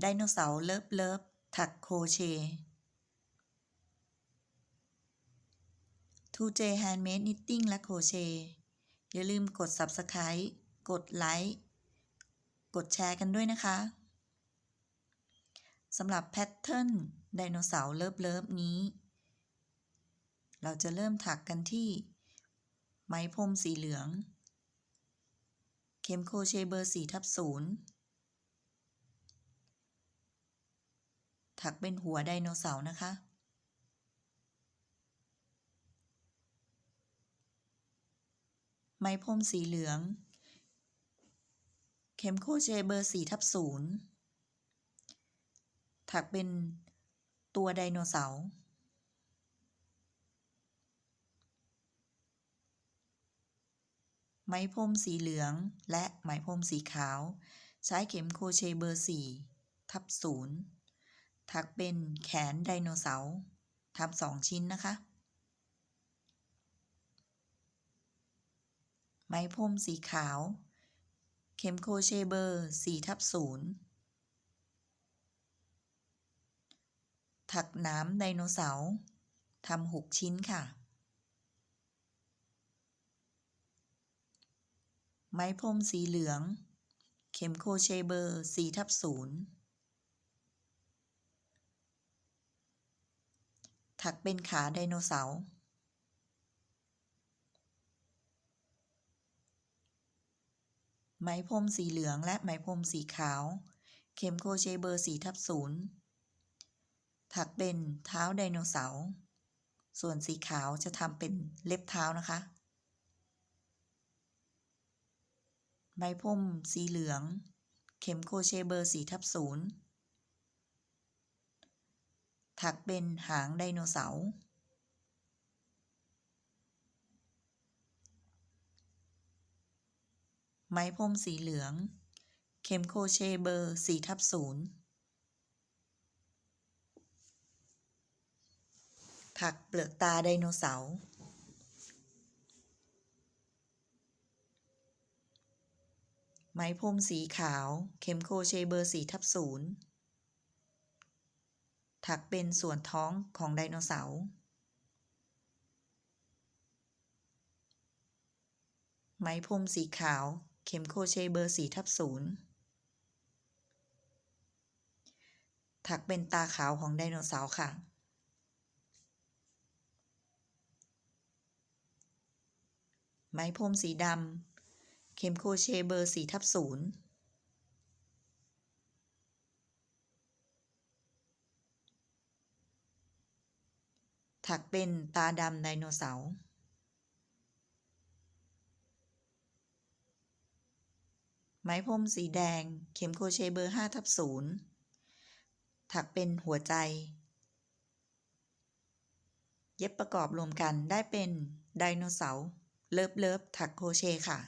ไดโนเสาร์เลิฟเลิฟถักโครเชต์ 2J Handmade Knitting และโครเชต์อย่าลืมกด Subscribe กดไลค์ กดแชร์กันด้วยนะคะ สำหรับแพทเทิร์นไดโนเสาร์เลิฟเลิฟนี้ เราจะเริ่มถักกันที่ ไหมพรมสีเหลือง เข็มโครเชต์เบอร์4ทับ0 ถักเป็นหัวไดโนเสาร์นะคะ ไหมพรมสีเหลือง เข็มโครเชต์เบอร์4ทับ0ถักเป็นตัวไดโนเสาร์ไหมพรมสีเหลืองและไหมพรมสีขาว ใช้เข็มโครเชต์เบอร์4ทับ0 ถักเป็นแขนไดโนเสาร์ทำสองชิ้นนะคะ ไหมพรมสีขาว เข็มโคเชเบอร์4ทับ0ถักน้ำไดโนเสาร์ทำหกชิ้นค่ะไหมพรมสีเหลือง เข็มโคเชเบอร์4ทับ0 ถักเป็นขาไดโนเสาร์ไหมพรมสีเหลืองและไหมพรมสีขาว เข็มโครเชต์เบอร์4ทับ0ถักเป็นเท้าไดโนเสาร์ ส่วนสีขาวจะทำเป็นเล็บเท้านะคะ ไหมพรมสีเหลือง เข็มโครเชต์เบอร์4ทับ0 ถักเป็นหางไดโนเสาร์ ไหมพรมสีเหลือง เข็มโคเชเบอร์4ทับ0ถักเปลือกตาไดโนเสาร์ไหมพรมสีขาว เข็มโคเชเบอร์4ทับ0 ถักเป็นส่วนท้องของไดโนเสาร์ไหมพรมสีขาว เข็มโครเชต์เบอร์4ทับ0ถักเป็นตาขาวของไดโนเสาร์ค่ะ ไหมพรมสีดำ เข็มโครเชต์เบอร์4ทับ0 ถักเป็นตาดำไดโนเสาร์ไหมพรมสีแดง เข็มโครเชต์เบอร์5ทับ0ถักเป็นหัวใจ เย็บประกอบรวมกันได้เป็นไดโนเสาร์เลิฟเลิฟถักโครเชต์ค่ะ